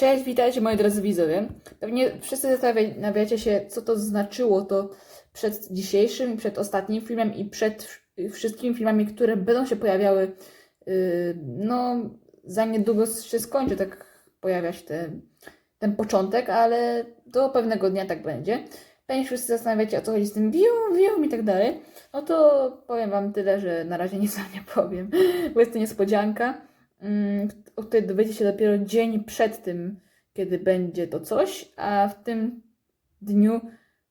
Cześć, witajcie moi drodzy widzowie. Pewnie wszyscy zastanawiacie się, co to znaczyło to przed dzisiejszym, przed ostatnim filmem i przed wsz- wszystkimi filmami, które będą się pojawiały. Yy, no, za niedługo się skończy tak pojawiać te, ten początek, ale do pewnego dnia tak będzie. Pewnie wszyscy zastanawiacie, o co chodzi z tym wiu, wiu i tak dalej. No to powiem Wam tyle, że na razie nic nie powiem, bo jest to niespodzianka mm, o której dowiecie się dopiero dzień przed tym, kiedy będzie to coś, a w tym dniu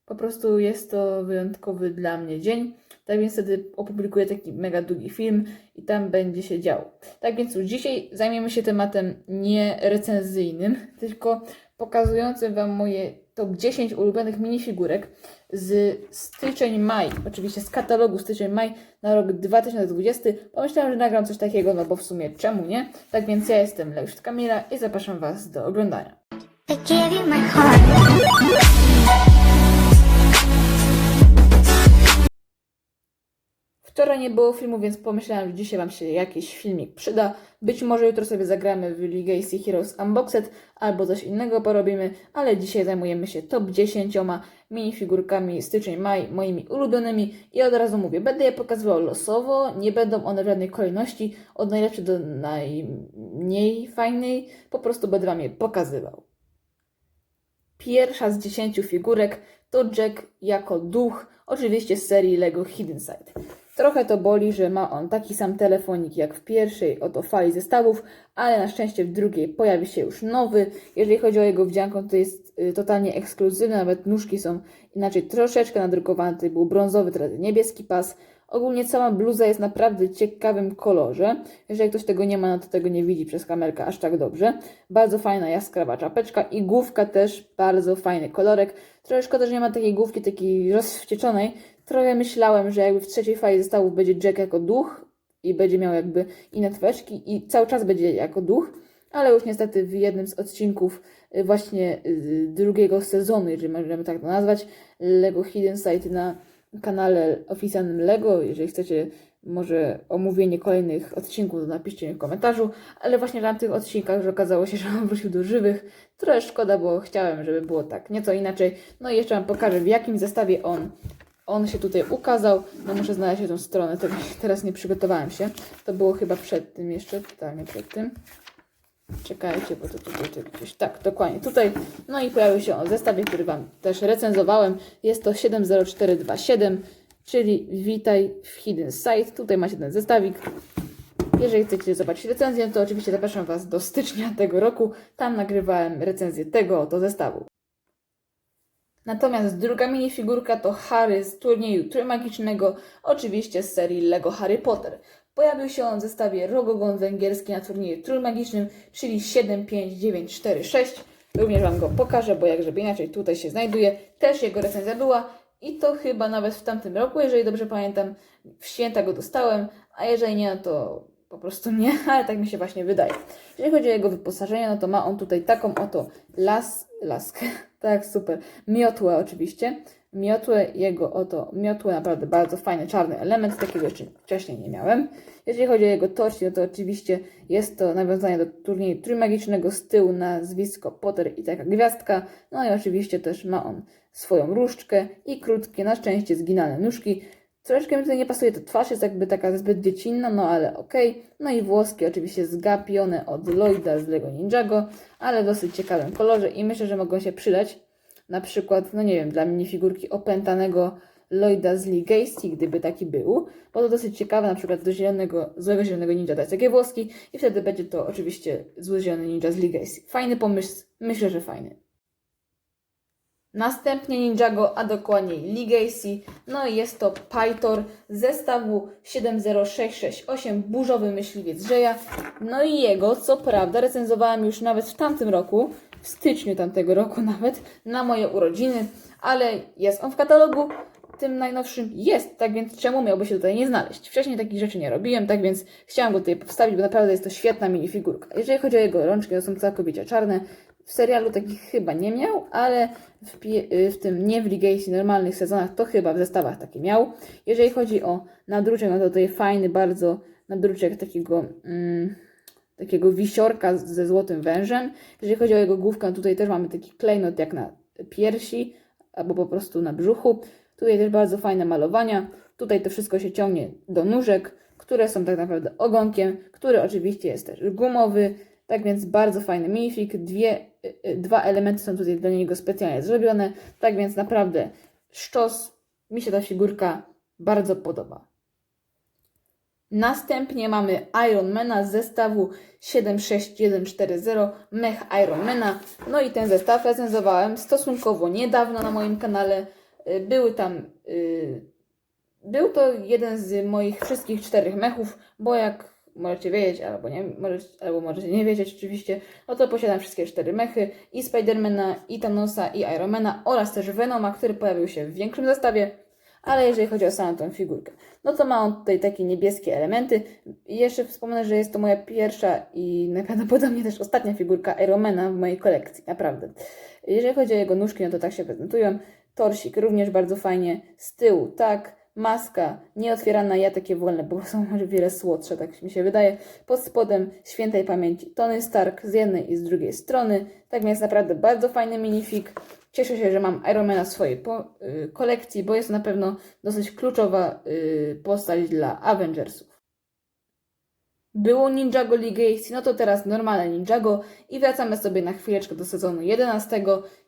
po prostu jest to wyjątkowy dla mnie dzień. Tak więc wtedy opublikuję taki mega długi film i tam będzie się działo. Tak więc już dzisiaj zajmiemy się tematem nie recenzyjnym, tylko pokazującym Wam moje top 10 ulubionych minifigurek z styczeń-maj, oczywiście z katalogu styczeń-maj na rok 2020. Pomyślałam, że nagram coś takiego, no bo w sumie czemu nie? Tak więc ja jestem Leusz Kamila i zapraszam Was do oglądania. Wczoraj nie było filmu, więc pomyślałam, że dzisiaj Wam się jakiś filmik przyda. Być może jutro sobie zagramy w Legacy Heroes Unboxed albo coś innego porobimy, ale dzisiaj zajmujemy się top 10 minifigurkami styczeń-maj, moimi ulubionymi i od razu mówię, będę je pokazywał losowo, nie będą one w żadnej kolejności, od najlepszej do najmniej fajnej, po prostu będę Wam je pokazywał. Pierwsza z 10 figurek to Jack jako duch, oczywiście z serii LEGO Hidden Side. Trochę to boli, że ma on taki sam telefonik jak w pierwszej oto fali zestawów, ale na szczęście w drugiej pojawi się już nowy. Jeżeli chodzi o jego wdzianką, to jest y, totalnie ekskluzywny, nawet nóżki są inaczej troszeczkę nadrukowane. Tutaj był brązowy, teraz niebieski pas. Ogólnie cała bluza jest naprawdę ciekawym kolorze. Jeżeli ktoś tego nie ma, no to tego nie widzi przez kamerkę aż tak dobrze. Bardzo fajna jaskrawa czapeczka i główka też bardzo fajny kolorek. Trochę szkoda, że nie ma takiej główki takiej rozwścieczonej. Trochę myślałem, że jakby w trzeciej fali zestawów będzie Jack jako duch i będzie miał jakby inne twarzki i cały czas będzie jako duch, ale już niestety w jednym z odcinków y, właśnie y, drugiego sezonu, jeżeli możemy tak to nazwać, Lego Hidden Side na kanale oficjalnym Lego. Jeżeli chcecie może omówienie kolejnych odcinków, to napiszcie mi w komentarzu. Ale właśnie na tych odcinkach, że okazało się, że on wrócił do żywych, trochę szkoda, bo chciałem, żeby było tak nieco inaczej. No i jeszcze Wam pokażę, w jakim zestawie on, on się tutaj ukazał. No muszę znaleźć tą stronę, tego teraz nie przygotowałem się. To było chyba przed tym jeszcze, tak, nie przed tym. Czekajcie, bo to tutaj to gdzieś. Tak, dokładnie. Tutaj. No i pojawił się on zestawie, który Wam też recenzowałem. Jest to 70427, czyli witaj w Hidden Site. Tutaj macie ten zestawik. Jeżeli chcecie zobaczyć recenzję, to oczywiście zapraszam Was do stycznia tego roku. Tam nagrywałem recenzję tego oto zestawu. Natomiast druga minifigurka to Harry z turnieju Trójmagicznego, oczywiście z serii LEGO Harry Potter. Pojawił się on w zestawie Rogogon węgierski na turnieju trójmagicznym, czyli 75946. Również Wam go pokażę, bo jak żeby inaczej tutaj się znajduje. Też jego recenzja była i to chyba nawet w tamtym roku, jeżeli dobrze pamiętam, w święta go dostałem, a jeżeli nie, no to po prostu nie, ale tak mi się właśnie wydaje. Jeżeli chodzi o jego wyposażenie, no to ma on tutaj taką oto las, laskę, tak super, miotłę oczywiście, miotłę, jego oto miotłę, naprawdę bardzo fajny czarny element, takiego jeszcze wcześniej nie miałem. Jeżeli chodzi o jego torsi, no to oczywiście jest to nawiązanie do turnieju trójmagicznego z tyłu nazwisko Potter i taka gwiazdka, no i oczywiście też ma on swoją różdżkę i krótkie, na szczęście zginane nóżki, Troszeczkę mi tutaj nie pasuje, to twarz jest jakby taka zbyt dziecinna, no ale okej. No i włoski oczywiście zgapione od Lloyda z Lego Ninjago, ale w dosyć ciekawym kolorze i myślę, że mogą się przydać. Na przykład, no nie wiem, dla minifigurki opętanego Lloyda z Legacy, gdyby taki był, bo to dosyć ciekawe, na przykład do zielonego, złego zielonego ninja dać takie włoski i wtedy będzie to oczywiście zły zielony ninja z Legacy. Fajny pomysł, myślę, że fajny. Następnie Ninjago, a dokładniej Legacy. No i jest to Pytor z zestawu 70668 Burzowy Myśliwiec Żeja. No i jego, co prawda, recenzowałam już nawet w tamtym roku, w styczniu tamtego roku nawet, na moje urodziny, ale jest on w katalogu. Tym najnowszym jest, tak więc czemu miałby się tutaj nie znaleźć? Wcześniej takich rzeczy nie robiłem, tak więc chciałam go tutaj powstawić, bo naprawdę jest to świetna minifigurka. Jeżeli chodzi o jego rączki, to są całkowicie czarne. W serialu takich chyba nie miał, ale w, w tym nie w Legacy normalnych sezonach to chyba w zestawach takie miał. Jeżeli chodzi o nadruczek, no to tutaj fajny bardzo nadruczek takiego mm, takiego wisiorka ze złotym wężem. Jeżeli chodzi o jego główkę, tutaj też mamy taki klejnot jak na piersi, albo po prostu na brzuchu. Tutaj też bardzo fajne malowania. Tutaj to wszystko się ciągnie do nóżek, które są tak naprawdę ogonkiem, który oczywiście jest też gumowy. Tak więc bardzo fajny minifig. Dwie, y, y, dwa elementy są tutaj dla niego specjalnie zrobione. Tak więc naprawdę szczos. Mi się ta figurka bardzo podoba. Następnie mamy Ironmana z zestawu 76140 Mech Ironmana. No i ten zestaw recenzowałem stosunkowo niedawno na moim kanale. Y, Były tam. y, Był to jeden z moich wszystkich czterech mechów, bo jak możecie wiedzieć, albo, nie, możecie, albo możecie nie wiedzieć oczywiście, no to posiadam wszystkie cztery mechy i Spidermana, i Thanosa, i Ironmana oraz też Venoma, który pojawił się w większym zestawie. Ale jeżeli chodzi o samą tą figurkę, no to ma on tutaj takie niebieskie elementy. I jeszcze wspomnę, że jest to moja pierwsza i najprawdopodobniej też ostatnia figurka Ironmana w mojej kolekcji, naprawdę. Jeżeli chodzi o jego nóżki, no to tak się prezentują. Torsik również bardzo fajnie, z tyłu tak, maska nieotwierana, ja takie wolne, bo są o wiele słodsze, tak mi się wydaje. Pod spodem świętej pamięci Tony Stark z jednej i z drugiej strony. Tak więc naprawdę bardzo fajny minifig. Cieszę się, że mam Ironmana w swojej y, kolekcji, bo jest to na pewno dosyć kluczowa y, postać dla Avengersów. Było Ninjago Legacy, no to teraz normalne Ninjago i wracamy sobie na chwileczkę do sezonu 11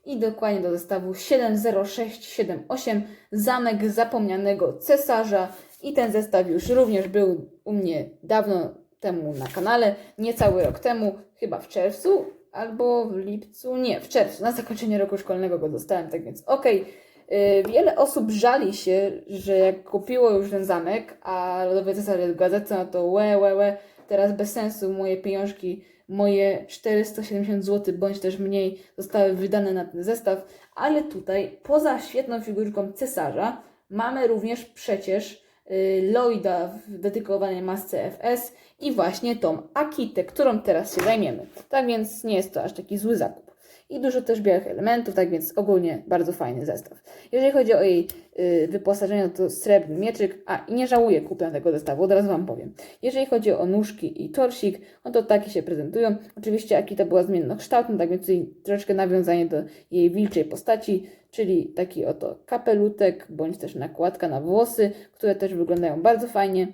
i dokładnie do zestawu 70678 Zamek Zapomnianego Cesarza i ten zestaw już również był u mnie dawno temu na kanale, niecały rok temu, chyba w czerwcu albo w lipcu, nie, w czerwcu, na zakończenie roku szkolnego go dostałem, tak więc okej. Yy, Wiele osób żali się, że jak kupiło już ten zamek, a Lodowy Cesarz jest w gazetce, no to łe, łe, łe, teraz bez sensu moje pieniążki, moje 470 zł bądź też mniej zostały wydane na ten zestaw, ale tutaj poza świetną figurką cesarza mamy również przecież y, Lloyda w dedykowanej masce FS i właśnie tą Akitę, którą teraz się zajmiemy. Tak więc nie jest to aż taki zły zakup. I dużo też białych elementów, tak więc ogólnie bardzo fajny zestaw. Jeżeli chodzi o jej y, wyposażenie, to srebrny mieczyk, a nie żałuję kupienia tego zestawu, od razu Wam powiem. Jeżeli chodzi o nóżki i torsik, no to takie się prezentują. Oczywiście Akita była zmiennokształtna, tak więc tutaj troszeczkę nawiązanie do jej wilczej postaci, czyli taki oto kapelutek, bądź też nakładka na włosy, które też wyglądają bardzo fajnie.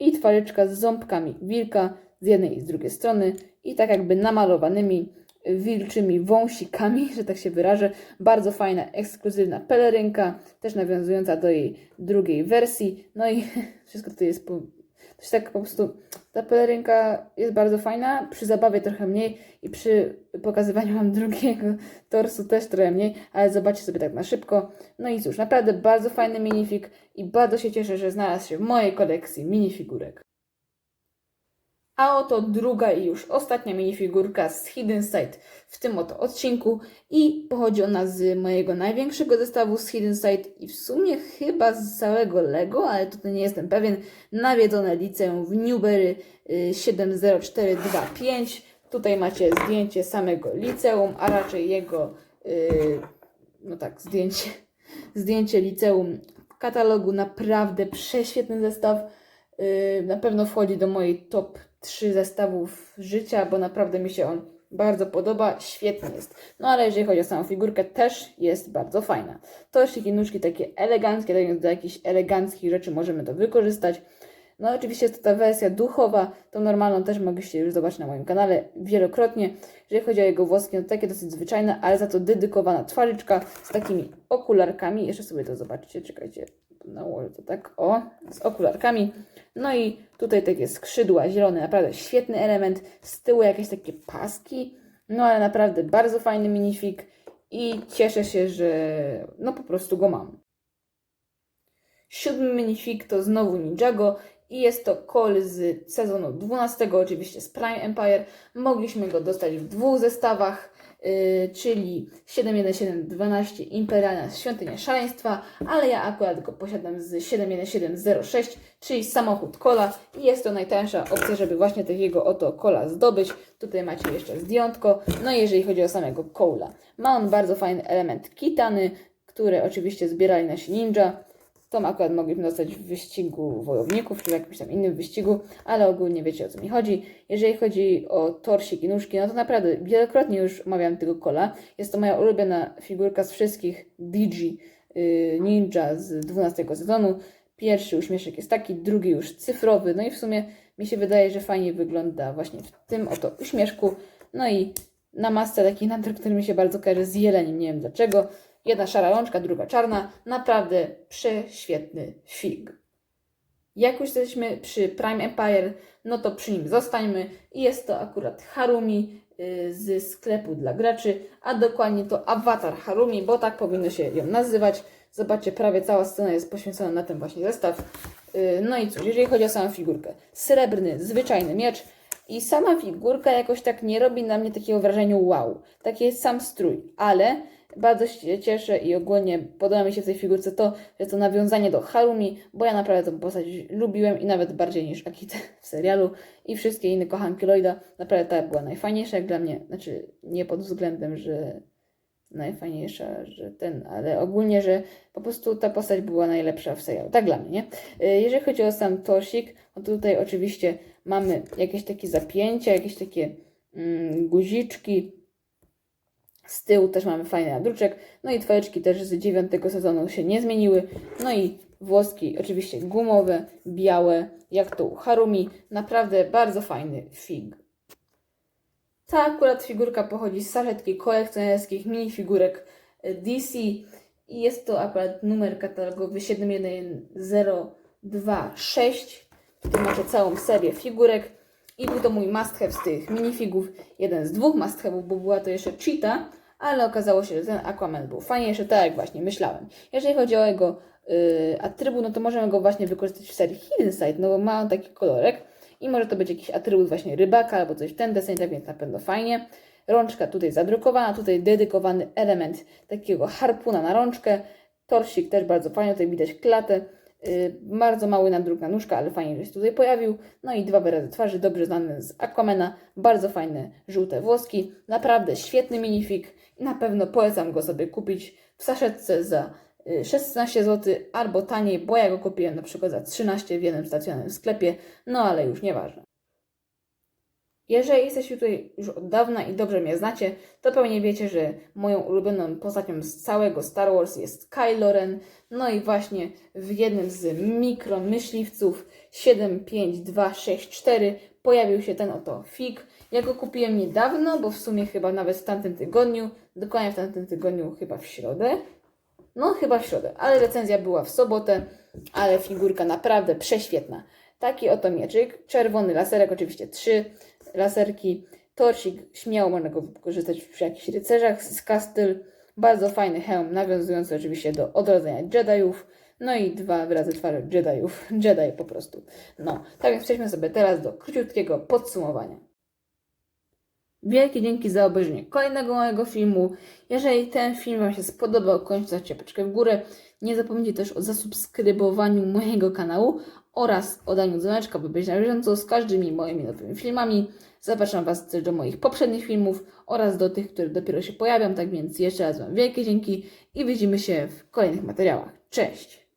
I twarzyczka z ząbkami wilka z jednej i z drugiej strony i tak jakby namalowanymi wilczymi wąsikami, że tak się wyrażę. Bardzo fajna, ekskluzywna pelerynka, też nawiązująca do jej drugiej wersji. No i wszystko to jest po, coś tak po prostu. Ta pelerynka jest bardzo fajna, przy zabawie trochę mniej i przy pokazywaniu wam drugiego torsu też trochę mniej, ale zobaczcie sobie tak na szybko. No i cóż, naprawdę bardzo fajny minifig i bardzo się cieszę, że znalazł się w mojej kolekcji minifigurek. A oto druga i już ostatnia minifigurka z Hidden Side w tym oto odcinku i pochodzi ona z mojego największego zestawu z Hidden Side i w sumie chyba z całego Lego, ale tutaj nie jestem pewien, nawiedzone liceum w Newberry y, 70425. Tutaj macie zdjęcie samego liceum, a raczej jego, y, no tak, zdjęcie, zdjęcie liceum w katalogu. Naprawdę prześwietny zestaw. Y, na pewno wchodzi do mojej top 3 zestawów życia, bo naprawdę mi się on bardzo podoba, świetny jest. No ale jeżeli chodzi o samą figurkę, też jest bardzo fajna. Torsiki, nóżki takie eleganckie, tak więc do jakichś eleganckich rzeczy możemy to wykorzystać. No oczywiście jest to ta wersja duchowa, tą normalną też mogliście już zobaczyć na moim kanale wielokrotnie. Jeżeli chodzi o jego włoski, no takie dosyć zwyczajne, ale za to dedykowana twarzyczka z takimi okularkami. Jeszcze sobie to zobaczycie, czekajcie, nałożę to tak, o, z okularkami. No i tutaj takie skrzydła zielone, naprawdę świetny element. Z tyłu jakieś takie paski, no ale naprawdę bardzo fajny minifig i cieszę się, że no po prostu go mam. Siódmy minifig to znowu Ninjago i jest to call z sezonu 12, oczywiście z Prime Empire. Mogliśmy go dostać w dwóch zestawach, czyli 71712 Imperialna Świątynia Szaleństwa, ale ja akurat go posiadam z 71706, czyli samochód kola i jest to najtańsza opcja, żeby właśnie takiego oto kola zdobyć. Tutaj macie jeszcze zdjątko. No jeżeli chodzi o samego kola, ma on bardzo fajny element kitany, które oczywiście zbierali nasi ninja. Tą akurat mogliśmy dostać w wyścigu wojowników, czy w jakimś tam innym wyścigu, ale ogólnie wiecie o co mi chodzi. Jeżeli chodzi o torsik i nóżki, no to naprawdę wielokrotnie już omawiam tego kola. Jest to moja ulubiona figurka z wszystkich Digi y, Ninja z 12 sezonu. Pierwszy uśmieszek jest taki, drugi już cyfrowy, no i w sumie mi się wydaje, że fajnie wygląda właśnie w tym oto uśmieszku. No i na masce taki nadruk, który mi się bardzo kojarzy z jeleniem, nie wiem dlaczego. Jedna szara rączka, druga czarna. Naprawdę prześwietny fig. Jak już jesteśmy przy Prime Empire, no to przy nim zostańmy. I jest to akurat Harumi y, z sklepu dla graczy, a dokładnie to Avatar Harumi, bo tak powinno się ją nazywać. Zobaczcie, prawie cała scena jest poświęcona na ten właśnie zestaw. Y, No i cóż, jeżeli chodzi o samą figurkę. Srebrny, zwyczajny miecz. I sama figurka jakoś tak nie robi na mnie takiego wrażenia wow. Taki jest sam strój, ale bardzo się cieszę i ogólnie podoba mi się w tej figurce to, że to nawiązanie do Harumi, bo ja naprawdę tę postać lubiłem i nawet bardziej niż Akitę w serialu i wszystkie inne kochanki Lloyda. Naprawdę ta była najfajniejsza jak dla mnie. Znaczy nie pod względem, że najfajniejsza, że ten, ale ogólnie, że po prostu ta postać była najlepsza w serialu. Tak dla mnie, nie? Y, Jeżeli chodzi o sam torsik, no to tutaj oczywiście mamy jakieś takie zapięcia, jakieś takie mm, guziczki. Z tyłu też mamy fajny nadruczek. No i twojeczki też z dziewiątego sezonu się nie zmieniły. No i włoski oczywiście gumowe, białe, jak to u Harumi. Naprawdę bardzo fajny fig. Ta akurat figurka pochodzi z saszetki kolekcjonerskich minifigurek e, DC i jest to akurat numer katalogowy 71026. Tutaj macie całą serię figurek i był to mój must have z tych minifigów. Jeden z dwóch must have'ów, bo była to jeszcze Cheetah, ale okazało się, że ten Aquaman był fajniejszy, tak jak właśnie myślałem. Jeżeli chodzi o jego y, atrybut, no to możemy go właśnie wykorzystać w serii Hidden Side, no bo ma on taki kolorek i może to być jakiś atrybut właśnie rybaka albo coś w ten deseń, tak więc na pewno fajnie. Rączka tutaj zadrukowana, tutaj dedykowany element takiego harpuna na rączkę. Torsik też bardzo fajnie, tutaj widać klatę. Yy, bardzo mały nadruk na nóżka, ale fajnie, że się tutaj pojawił. No i dwa wyrazy twarzy, dobrze znane z Aquamana. Bardzo fajne żółte włoski. Naprawdę świetny minifig na pewno polecam go sobie kupić w saszetce za y, 16 zł albo taniej, bo ja go kupiłem na przykład za 13 w jednym stacjonarnym sklepie, no ale już nieważne. Jeżeli jesteście tutaj już od dawna i dobrze mnie znacie, to pewnie wiecie, że moją ulubioną postacią z całego Star Wars jest Kylo Ren. No i właśnie w jednym z mikro myśliwców 75264 pojawił się ten oto fig. Ja go kupiłem niedawno, bo w sumie chyba nawet w tamtym tygodniu, dokładnie w tamtym tygodniu, chyba w środę. No, chyba w środę, ale recenzja była w sobotę, ale figurka naprawdę prześwietna. Taki oto mieczyk, czerwony laserek, oczywiście trzy laserki, torsik, śmiało można go wykorzystać przy jakichś rycerzach z Castyl. Bardzo fajny hełm, nawiązujący oczywiście do odrodzenia Jediów. No i dwa wyrazy twarzy Jediów, Jedi po prostu. No, tak więc przejdźmy sobie teraz do króciutkiego podsumowania. Wielkie dzięki za obejrzenie kolejnego mojego filmu. Jeżeli ten film Wam się spodobał, kończcie ciepeczkę w górę. Nie zapomnijcie też o zasubskrybowaniu mojego kanału oraz o daniu dzwoneczka, by być na bieżąco z każdymi moimi nowymi filmami. Zapraszam Was też do moich poprzednich filmów oraz do tych, które dopiero się pojawią. Tak więc jeszcze raz Wam wielkie dzięki i widzimy się w kolejnych materiałach. Cześć!